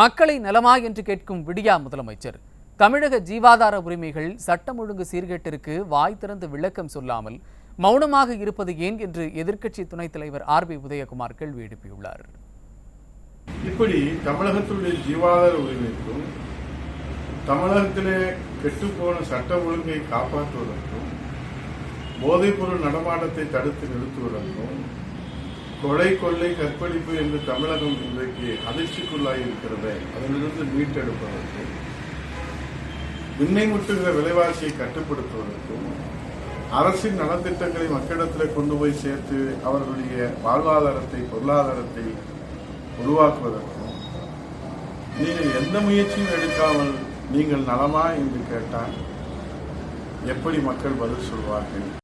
மக்களை நலமா என்று கேட்கும் விடியா முதலமைச்சர். தமிழக ஜீவாதார உரிமைகள் சட்டம் ஒழுங்கு சீர்கேட்டிற்கு வாய் திறந்து விளக்கம் சொல்லாமல் மௌனமாக இருப்பது ஏன் என்று எதிர்க்கட்சி துணைத் தலைவர் ஆர் பி உதயகுமார் கேள்வி எழுப்பியுள்ளார். இப்படி தமிழகத்துடைய ஜீவாதார உரிமைக்கும் தமிழகத்திலே கெட்டுப்போன சட்ட ஒழுங்கை காப்பாற்றுவதற்கும் போதைப்பொருள் நடமாட்டத்தை தடுத்து நிறுத்துவதற்கும் கொலை கொள்ளை கற்பழிப்பு என்று தமிழகம் இன்றைக்கு அதிர்ச்சிக்குள்ளாகி இருக்கிறதை. அதிலிருந்து மீட்டெடுப்பதற்கும் விண்ணை முட்டுகிற விலைவாசியை கட்டுப்படுத்துவதற்கும் அரசின் நலத்திட்டங்களை மக்களிடத்தில் கொண்டு போய் சேர்த்து அவர்களுடைய வாழ்வாதாரத்தை பொருளாதாரத்தை உருவாக்குவதற்கும் நீங்கள் எந்த முயற்சியும் எடுக்காமல் நீங்கள் நலமா என்று கேட்டால் எப்படி மக்கள் பதில் சொல்வார்கள்?